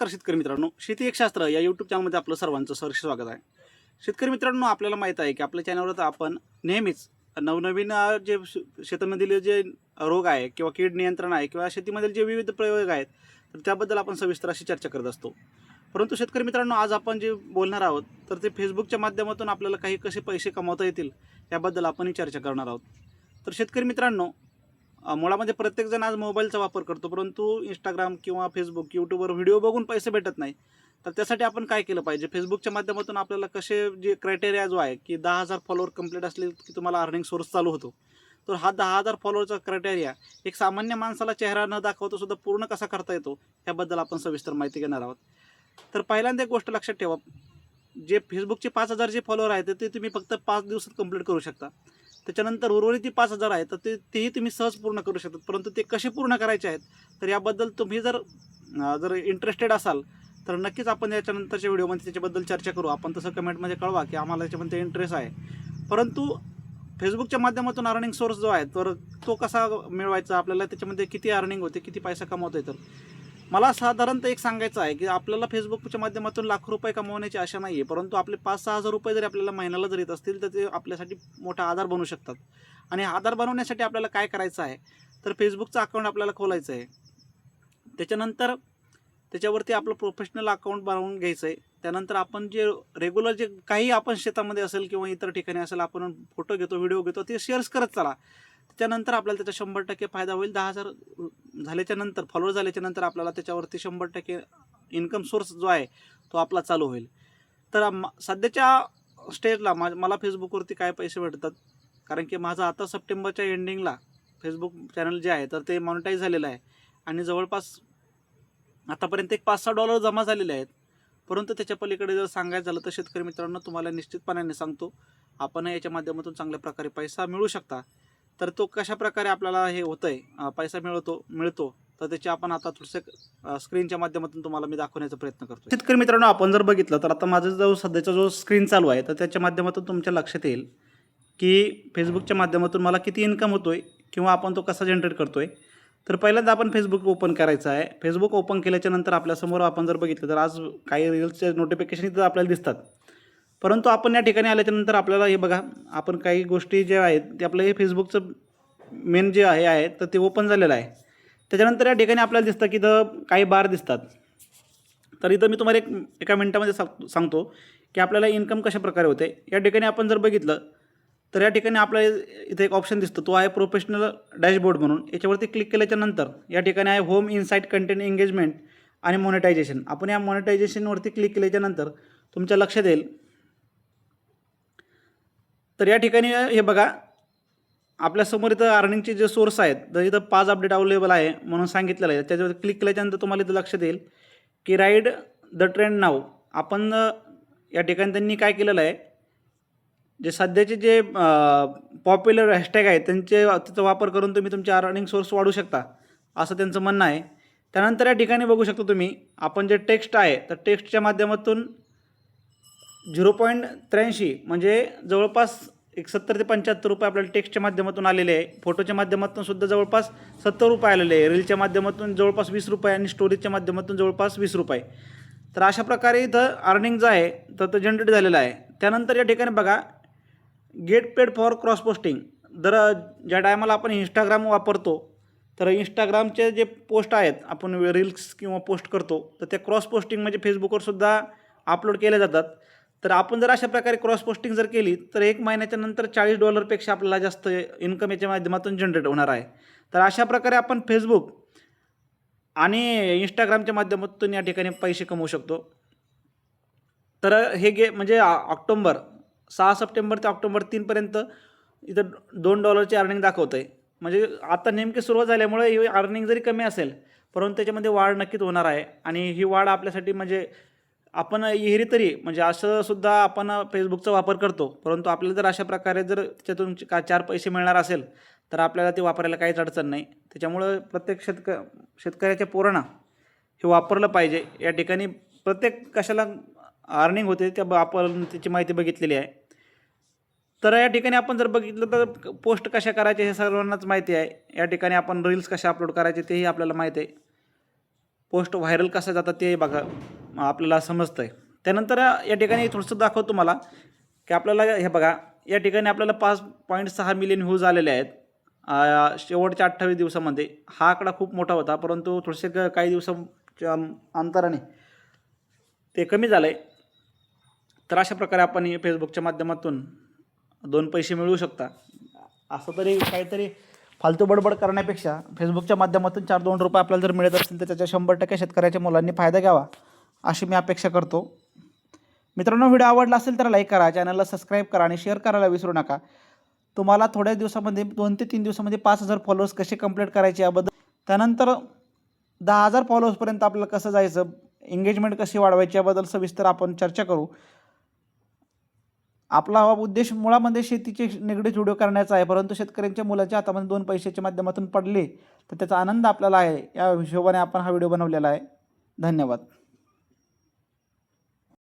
नमस्कार शेतकरी मित्रांनो. शेती एक शास्त्र. या यूट्यूब चॅनलमध्ये आपलं सर्वांचं सहर्ष स्वागत आहे. शेतकरी मित्रांनो आपल्याला माहीत आहे की आपल्या चॅनलवर आपण नेहमीच नवनवीन जे शेतामधील जे रोग आहे किंवा कीड नियंत्रण आहे किंवा शेतीमधील जे विविध प्रयोग आहेत तर त्याबद्दल आपण सविस्तर अशी चर्चा करत असतो. परंतु शेतकरी मित्रांनो आज आपण जे बोलणार आहोत तर ते फेसबुकच्या माध्यमातून आपल्याला काही कसे पैसे कमावता येतील याबद्दल आपण चर्चा करणार आहोत. तर शेतकरी मित्रांनो मुळामध्ये प्रत्येकजण आज मोबाईलचा वापर करतो परंतु इंस्टाग्राम किंवा फेसबुक यूट्यूबवर व्हिडिओ बघून पैसे भेटत नाही. तर त्यासाठी आपण काय केलं पाहिजे? फेसबुकच्या माध्यमातून आपल्याला कसे जे क्रायटेरिया जो आहे की दहा हजार फॉलोअर कंप्लीट असले की तुम्हाला अर्निंग सोर्स चालू होतो. तर हा दहा हजार फॉलोअरचा क्रायटेरिया एक सामान्य माणसाला चेहरा न दाखवता सुद्धा पूर्ण कसा करता येतो याबद्दल आपण सविस्तर माहिती घेणार आहोत. तर पहिल्यांदा एक गोष्ट लक्षात ठेवा. जे फेसबुकचे पाच हजार जे फॉलोअर आहेत ते तुम्ही फक्त पाच दिवसात कंप्लीट करू शकता. त्याच्यानंतर उर्वरित ती पाच हजार आहेत तर ते तेही तुम्ही सहज पूर्ण करू शकतात परंतु ते कसे पूर्ण करायचे आहेत तर याबद्दल तुम्ही जर जर इंटरेस्टेड असाल तर नक्कीच आपण याच्यानंतरच्या व्हिडिओमध्ये त्याच्याबद्दल चर्चा करू. आपण तसं कमेंटमध्ये कळवा की आम्हाला याच्यामध्ये इंटरेस्ट आहे. परंतु फेसबुकच्या माध्यमातून अर्निंग सोर्स जो आहे तर तो कसा मिळवायचा? आपल्याला त्याच्यामध्ये किती अर्निंग होते किती पैसा कमावता येतं मला साधारणतः एक सांगायचं आहे की आपल्याला फेसबुकच्या माध्यमातून लाखो रुपये कमवण्याची आशा नाही आहे परंतु आपले पाच सहा हजार रुपये जरी आपल्याला महिन्याला जर येत असतील तर ते आपल्यासाठी मोठा आधार बनू शकतात. आणि आधार बनवण्यासाठी आपल्याला काय करायचं आहे? तर फेसबुकचं अकाउंट आपल्याला खोलायचं आहे. त्याच्यानंतर त्याच्यावरती आपलं प्रोफेशनल अकाउंट बनवून घ्यायचं आहे त्यानंतर आपण जे रेग्युलर जे काही आपण शेतामध्ये असेल किंवा इतर ठिकाणी असेल आपण फोटो घेतो व्हिडिओ घेतो ते शेअर्स करत चला. त्याच्यानंतर आपल्याला त्याचा शंभर टक्के फायदा होईल. दहा हजार झाल्याच्यानंतर फॉलोअर झाल्याच्यानंतर आपल्याला त्याच्यावरती शंभर टक्के इन्कम सोर्स जो आहे तो आपला चालू होईल. तर सध्याच्या स्टेजला मा मला फेसबुकवरती काय पैसे भेटतात? कारण की माझं आता सप्टेंबरच्या एंडिंगला फेसबुक चॅनल जे आहे तर ते मॉनिटाईज झालेलं आहे. आणि जवळपास आतापर्यंत एक पाच सहा डॉलर जमा झालेले आहेत. परंतु त्याच्या पलीकडे जर सांगायचं झालं तर शेतकरी मित्रांनो तुम्हाला निश्चितपणाने सांगतो आपण याच्या माध्यमातून चांगल्या प्रकारे पैसा मिळू शकता. तर तो कशा प्रकारे आपल्याला हे होतं आहे पैसा मिळवतो मिळतो तर त्याचे आपण आता थोडंसं स्क्रीनच्या माध्यमातून तुम्हाला मी दाखवण्याचा प्रयत्न करतो शेतकरी मित्रांनो आपण जर बघितलं तर आता माझा जो सध्याचा जो स्क्रीन चालू आहे तर त्याच्या माध्यमातून तुमच्या लक्षात येईल की फेसबुकच्या माध्यमातून मला किती इन्कम होतो आहे किंवा आपण तो कसा जनरेट करतो आहे तर पहिल्यांदा आपण फेसबुक ओपन करायचं आहे. फेसबुक ओपन केल्याच्यानंतर आपल्यासमोर आपण जर बघितलं तर आज काही रील्सचे नोटिफिकेशन इथं आपल्याला दिसतात. परंतु आपण या ठिकाणी आल्याच्यानंतर आपल्याला हे बघा आपण काही गोष्टी ज्या आहेत ते आपलं हे फेसबुकचं मेन जे आहे आहे तर ते ओपन झालेलं आहे. त्याच्यानंतर या ठिकाणी आपल्याला दिसतं की इथं काही बार दिसतात. तर इथं मी तुम्हाला एक एका मिनटामध्ये सांग सांगतो की आपल्याला इन्कम कशा प्रकारे होते. या ठिकाणी आपण जर बघितलं तर या ठिकाणी आपल्याला इथे एक ऑप्शन दिसतो. तो आहे प्रोफेशनल डॅशबोर्ड म्हणून. याच्यावरती क्लिक केल्याच्यानंतर या ठिकाणी आहे होम इनसाईट कंटेंट एंगेजमेंट आणि मॉनिटायझेशन आपण या मॉनिटायझेशनवरती क्लिक केल्याच्यानंतर तुमच्या लक्षात येईल तर या ठिकाणी हे बघा. आपल्यासमोर इथं अर्निंगचे जे सोर्स आहेत तर इथं पाच अपडेट अवेलेबल आहे म्हणून सांगितलेलं आहे. त्याच्यावर क्लिक केल्याच्यानंतर तुम्हाला इथं लक्षात येईल की राईड द ट्रेंड नाव आपण या ठिकाणी त्यांनी काय केलेलं आहे जे सध्याचे जे पॉप्युलर हॅशटॅग आहेत त्यांचे त्याचा वापर करून तुम्ही तुमचे अर्निंग सोर्स वाढू शकता असं त्यांचं म्हणणं आहे. त्यानंतर या ठिकाणी बघू शकता तुम्ही आपण जे टेक्स्ट आहे तर टेक्स्टच्या माध्यमातून झिरो पॉईंट त्र्याऐंशी म्हणजे जवळपास एक सत्तर ते पंच्याहत्तर रुपये आपल्याला टेक्स्टच्या माध्यमातून आलेले आहे. फोटोच्या माध्यमातून सुद्धा जवळपास सत्तर रुपये आलेले आहे. रीलच्या माध्यमातून जवळपास वीस रुपये आणि स्टोरेजच्या माध्यमातून जवळपास वीस रुपये. तर अशा प्रकारे इथं अर्निंग जो आहे तर तो जनरेट झालेला आहे. त्यानंतर या ठिकाणी बघा get paid for cross posting जर ज्या टायमाला आपण इंस्टाग्राम वापरतो तर इंस्टाग्रामचे जे पोस्ट आहेत आपण रील्स किंवा पोस्ट करतो तर त्या क्रॉस पोस्टिंग म्हणजे फेसबुकवर सुद्धा अपलोड केल्या जातात. तर आपण जर अशा प्रकारे क्रॉस पोस्टिंग जर केली तर एक महिन्याच्या नंतर चाळीस डॉलरपेक्षा आपल्याला जास्त इन्कम याच्या माध्यमातून जनरेट होणार आहे. तर अशा प्रकारे आपण फेसबुक आणि इंस्टाग्रामच्या माध्यमातून या ठिकाणी पैसे कमवू शकतो. तर हे गे म्हणजे आ- ऑक्टोंबर सहा सप्टेंबर ते ऑक्टोंबर तीनपर्यंत इथं दोन डॉलरची अर्निंग दाखवतं आहे म्हणजे आता नेमकी सुरुवात झाल्यामुळे ही अर्निंग जरी कमी असेल परंतु त्याच्यामध्ये वाढ नक्कीच होणार आहे. आणि ही वाढ आपल्यासाठी म्हणजे आपण इहिरी तरी म्हणजे असं सुद्धा आपण फेसबुकचा वापर करतो. परंतु आपल्याला जर अशा प्रकारे जर त्याच्यातून का चार पैसे मिळणार असेल तर आपल्याला ते वापरायला काहीच अडचण नाही. त्याच्यामुळं प्रत्येक शेतक शेतकऱ्याच्या पोरणा हे वापरलं पाहिजे. या ठिकाणी प्रत्येक कशाला अर्निंग होते त्या ब- आपण त्याची माहिती बघितलेली आहे. तर या ठिकाणी आपण जर बघितलं तर पोस्ट कशा करायचे हे सर्वांनाच माहिती आहे. या ठिकाणी आपण रील्स कशा अपलोड करायचे तेही आपल्याला माहिती आहे. पोस्ट व्हायरल कसं जातात तेही बघा. आपल्याला समजतं आहे त्यानंतर या ठिकाणी थोडंसं दाखवतो तुम्हाला की आपल्याला हे बघा या ठिकाणी आपल्याला पाच पॉईंट सहा मिलियन व्ह्यूज आलेले आहेत. शेवटच्या अठ्ठावीस दिवसामध्ये. हा आकडा खूप मोठा होता परंतु थोडेसे क- काही दिवसाच्या अंतराने ते कमी झालं. आहे तर अशा प्रकारे आपण फेसबुकच्या माध्यमातून दोन पैसे मिळवू शकता. असं तरी काहीतरी फालतू बडबड करण्यापेक्षा फेसबुकच्या माध्यमातून चार दोन रुपये आपल्याला जर मिळत असतील तर त्याच्या शंभर टक्के शेतकऱ्याच्या मुलांनी फायदा घ्यावा. अशी मी अपेक्षा करतो. मित्रांनो व्हिडिओ आवडला असेल तर लाईक करा चॅनलला सबस्क्राईब करा आणि शेअर करायला विसरू नका. तुम्हाला थोड्या दिवसामध्ये दोन ते तीन दिवसामध्ये पाच हजार फॉलोअर्स कसे कंप्लीट करायचे याबद्दल त्यानंतर दहा हजार फॉलोअर्सपर्यंत आपल्याला कसं जायचं एंगेजमेंट कशी वाढवायची याबद्दल सविस्तर आपण चर्चा करू. आपला हा उद्देश मुळामध्ये शेतीचे निगडीत व्हिडिओ करण्याचा आहे परंतु शेतकऱ्यांच्या मुलाच्या हातामध्ये दोन पैशाच्या माध्यमातून पडले तर त्याचा आनंद आपल्याला आहे. या हिशोबाने आपण हा व्हिडिओ बनवलेला आहे. धन्यवाद.